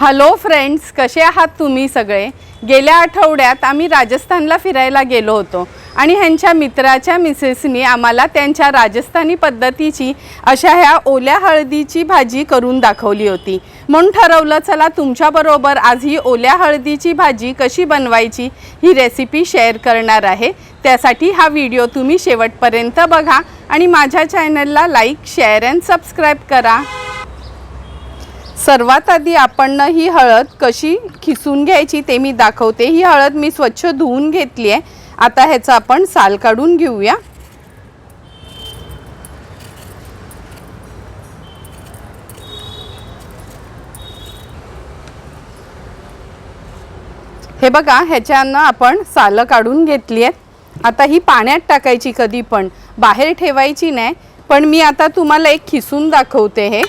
Hello friends कसे आहात तुम्ही सगळे? गेल्या आठवड्यात आम्ही राजस्थानला फिरायला गेलो होतो आणि ह्यांच्या मित्राच्या मिसेसनी आम्हाला त्यांच्या राजस्थानी पद्धतीची अशा ह्या ओल्या हळदीची भाजी करून दाखवली होती. म्हणून ठरवलं चला तुमच्याबरोबर आज ही ओल्या हळदीची भाजी कशी बनवायची ही रेसिपी शेअर करणार आहे. त्यासाठी हा व्हिडिओ तुम्ही शेवटपर्यंत बघा आणि माझ्या चॅनलला लाईक शेअर अँड सबस्क्राईब करा. सर्वात आधी आपण ही हळद कशी खिसून घ्यायची ते मी दाखवते. ही हळद मी स्वच्छ धुवून घेतली आहे. आता ह्याचा आपण साल काढून घेऊया. हे बघा ह्याच्यानं आपण सालं काढून घेतली आहेत. आता ही पाण्यात टाकायची कधी पण. बाहेर ठेवायची नाही. पण मी आता तुम्हाला एक खिसून दाखवते हे.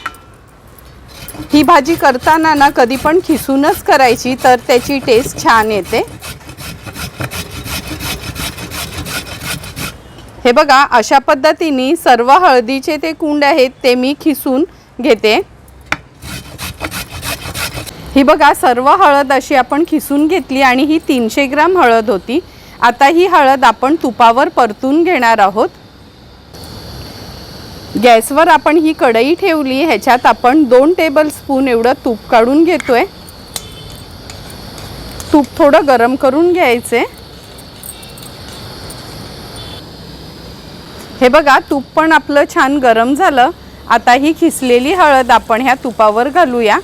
ही भाजी करताना ना कधी पण खिसूनच करायची तर त्याची टेस्ट छान येते. हे बघा अशा पद्धतीने सर्व हळदीचे ते कुंड आहेत ते मी खिसून घेते. ही बघा सर्व हळद अशी आपण खिसून घेतली आणि ही तीनशे ग्राम हळद होती. आता ही हळद आपण तुपावर परतून घेणार आहोत. गॅसवर आपण ही कढई ठेवली ह्याच्यात आपण दोन टेबल स्पून एवढं तूप काढून घेतोय. तूप थोडं गरम करून घ्यायचे. हे बघा तूप पण आपलं छान गरम झालं. आता ही खिसलेली हळद आपण ह्या तुपावर घालूया.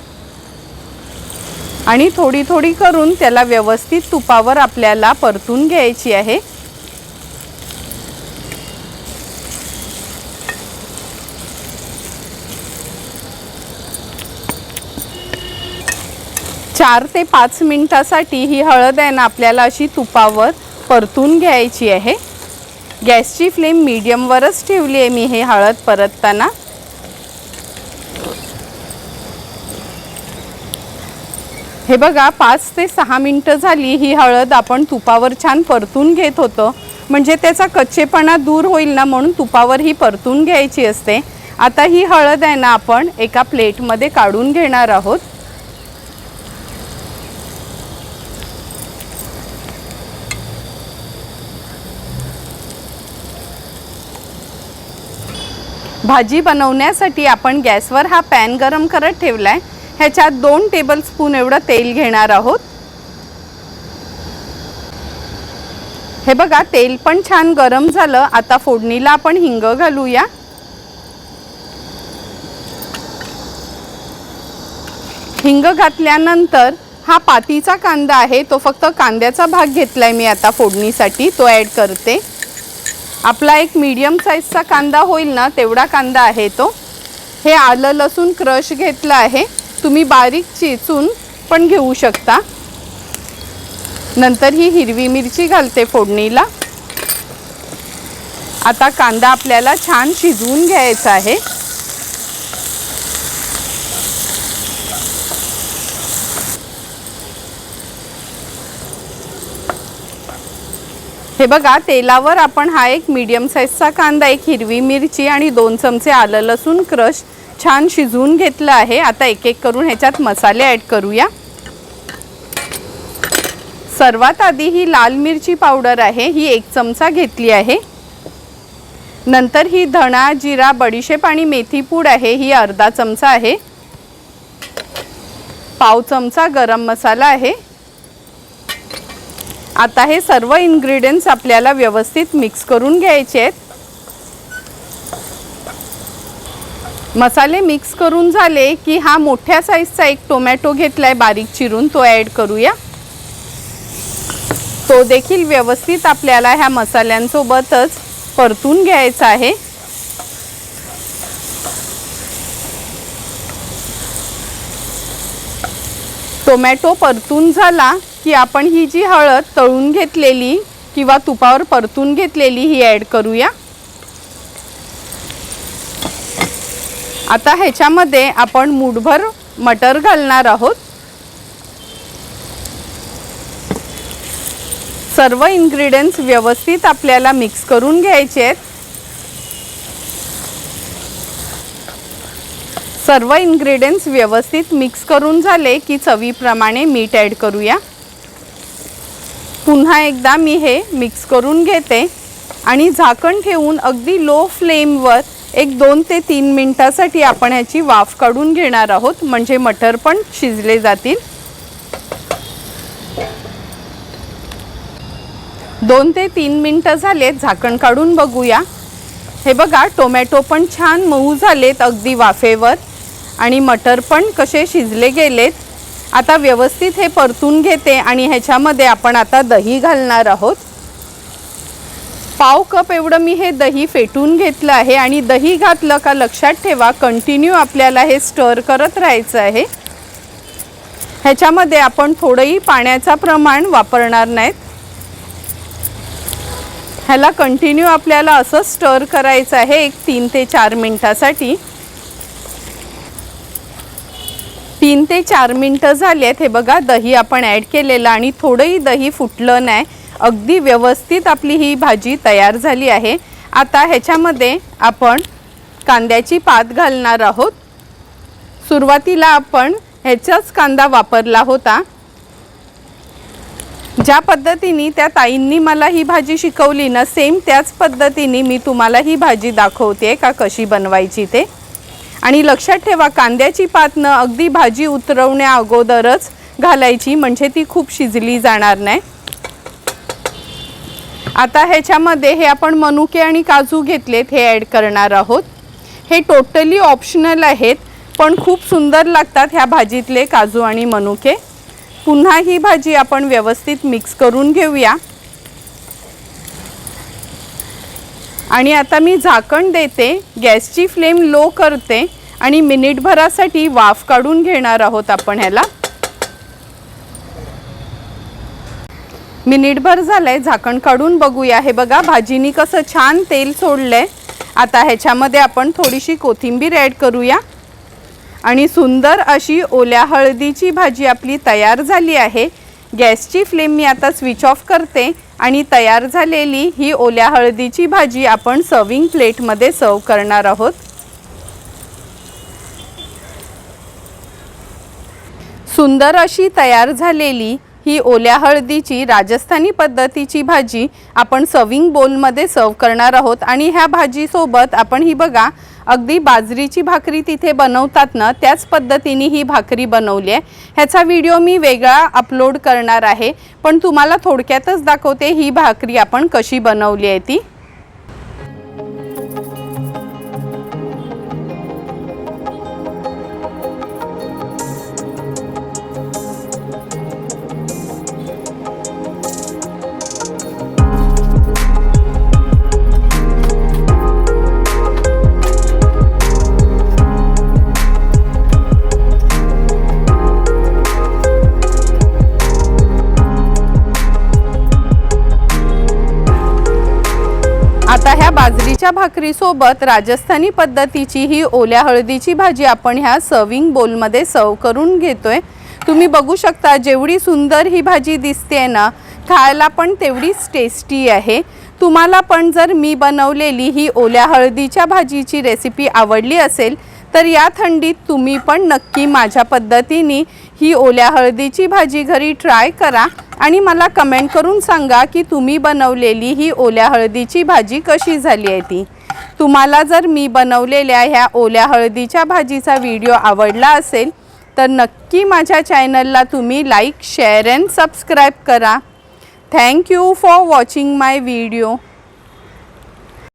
आणि थोडी थोडी करून त्याला व्यवस्थित तुपावर आपल्याला परतून घ्यायची आहे. चार ते पाच मिनिटासाठी ही हळद आहे ना आपल्याला अशी तुपावर परतून घ्यायची आहे. गॅसची फ्लेम मीडियमवरच ठेवली आहे मी हे हळद परतताना. हे बघा पाच ते सहा मिनटं झाली ही हळद आपण तुपावर छान परतून घेत होतो. म्हणजे त्याचा कच्चेपणा दूर होईल ना म्हणून तुपावर ही परतून घ्यायची असते. आता ही हळद आहे ना आपण एका प्लेटमध्ये काढून घेणार आहोत. भाजी बनवण्यासाठी आपण गॅसवर हा पॅन गरम करत ठेवला आहे ह्याच्यात दोन टेबल स्पून एवढं तेल घेणार आहोत. हे बघा तेल पण छान गरम झालं. आता फोडणीला आपण हिंग घालूया. हिंग घातल्यानंतर हा पातीचा कांदा आहे तो फक्त कांद्याचा भाग घेतला आहे मी आता फोडणीसाठी तो ॲड करते. आपला एक मीडियम साईजचा कांदा होईल ना तेवढा कांदा आहे तो. हे आलं लसूण क्रश घेतलं आहे. तुम्ही बारीक चेचून पण घेऊ शकता. नंतर ही हिरवी मिरची घालते फोडणीला. आता कांदा आपल्याला छान शिजवून घ्यायचा आहे. हे बघा तेलावर आपण हा एक मीडियम साईजचा कांदा एक हिरवी मिरची आणि दोन चमचे आलं लसूण क्रश छान शिजवून घेतलं आहे. आता एक एक करून ह्याच्यात मसाले ॲड करूया. सर्वात आधी ही लाल मिरची पावडर आहे ही एक चमचा घेतली आहे. नंतर ही धणा जिरा बडीशेप आणि मेथी पूड आहे ही अर्धा चमचा आहे. पाव चमचा गरम मसाला आहे. आता हे सर्व इन्ग्रेडियंट्स आपल्याला व्यवस्थित मिक्स करून घ्यायचे आहेत. मसाले मिक्स करून झाले की हा मोठ्या साईजचा एक टोमॅटो घेतलाय बारीक चिरून तो ॲड करूया. तो देखील व्यवस्थित आपल्याला ह्या मसाल्यांसोबतच परतून घ्यायचा आहे. टोमॅटो परतून झाला की आपण ही जी हळद तळून घेतलेली किंवा तुपावर परतून घेतलेली ही ॲड करूया. आता ह्याच्यामध्ये आपण मूठभर मटर घालणार आहोत. सर्व इन्ग्रेडियंट्स व्यवस्थित आपल्याला मिक्स करून घ्यायचे आहेत. सर्व इन्ग्रेडियंट्स व्यवस्थित मिक्स करून झाले की चवीप्रमाणे मीठ ॲड करूया. पुन्हा एकदा मी हे मिक्स करून घेते आणि झाकण ठेवून अगदी लो फ्लेमवर एक दोन ते तीन मिनटासाठी आपण ह्याची वाफ काढून घेणार आहोत. म्हणजे मटर पण शिजले जातील. दोन ते तीन मिनटं झालेत झाकण काढून बघूया. हे बघा टोमॅटो पण छान मऊ झालेत अगदी वाफेवर. आणि मटर पण कसे शिजले गेलेत. आता व्यवस्थित हे परतून घेते आणि ह्याच्यामध्ये आपण आता दही घालणार आहोत. पाव कप एवढं मी हे दही फेटून घेतलं आहे आणि दही घातलं का लक्षात ठेवा कंटिन्यू आपल्याला हे स्टर करत राहायचं आहे. ह्याच्यामध्ये आपण थोडंही पाण्याचा प्रमाण वापरणार नाहीत. ह्याला कंटिन्यू आपल्याला असं स्टर करायचं आहे एक तीन ते चार मिनटासाठी. तीन ते चार मिनटं झाली आहेत. हे बघा दही आपण ॲड केलेलं आणि थोडंही दही फुटलं नाही. अगदी व्यवस्थित आपली ही भाजी तयार झाली आहे. आता ह्याच्यामध्ये आपण कांद्याची पात घालणार आहोत. सुरुवातीला आपण ह्याचाच कांदा वापरला होता. ज्या पद्धतीने त्या ताईंनी मला ही भाजी शिकवली ना सेम त्याच पद्धतीने मी तुम्हाला ही भाजी दाखवते का कशी बनवायची ते. आणि लक्षात ठेवा कांद्याची पातनं अगदी भाजी उतरवण्या अगोदरच घालायची म्हणजे ती खूप शिजली जाणार नाही. आता ह्याच्यामध्ये हे आपण मनुके आणि काजू घेतलेत हे ॲड करणार आहोत. हे टोटली ऑप्शनल आहेत पण खूप सुंदर लागतात ह्या भाजीतले काजू आणि मनुके. पुन्हा ही भाजी आपण व्यवस्थित मिक्स करून घेऊया. आणि आता मी झाकण देते गॅसची फ्लेम लो करते आणि मिनिटभरासाठी वाफ काढून घेणार आहोत आपण ह्याला. मिनिटभर झालंय झाकण काढून बघूया. हे बघा भाजीनी कसं छान तेल सोडलंय. आता ह्याच्यामध्ये आपण थोडीशी कोथिंबीर ॲड करूया. आणि सुंदर अशी ओल्या हळदीची भाजी आपली तयार झाली आहे. गॅसची फ्लेम मी आता स्विच ऑफ करते आणि तयार झालेली ही ओल्या हळदीची भाजी आपण सर्विंग प्लेटमध्ये सर्व करणार आहोत. सुंदर अशी तयार झालेली ही ओल्या हळदीची राजस्थानी पद्धतीची भाजी आपण सर्विंग बोलमध्ये सर्व करणार आहोत आणि ह्या भाजीसोबत आपण ही बघा अगदी बाजरीची भाकरी तिथे बनवतात ना त्याच पद्धतीने ही भाकरी बनवली आहे. ह्याचा व्हिडिओ मी वेगळा अपलोड करणार आहे. पण तुम्हाला थोडक्यातच दाखवते ही भाकरी आपण कशी बनवली आहे ती. बाजरीच्या भाकरीसोबत राजस्थानी पद्धतीची ही ओल्या हळदीची भाजी आपण ह्या सर्विंग बोलमध्ये सर्व करून घेतोय. तुम्ही बघू शकता जेवढी सुंदर ही भाजी दिसते ना खायला पण तेवढीच टेस्टी आहे. तुम्हाला पण जर मी बनवलेली ही ओल्या हळदीच्या भाजीची रेसिपी आवडली असेल तर या थंडीत तुम्ही पण नक्की माझ्या पद्धतीने ही ओल्या हळदीची भाजी घरी ट्राय करा आणि मला कमेंट करून सांगा की तुम्ही बनवलेली ही ओल्या हळदीची भाजी कशी झाली आहे ती. तुम्हाला जर मी बनवलेल्या ह्या ओल्या हळदीच्या भाजीचा व्हिडिओ आवडला असेल तर नक्की माझ्या चॅनलला तुम्ही लाईक शेअर अँड सबस्क्राईब करा. Thank you for watching my video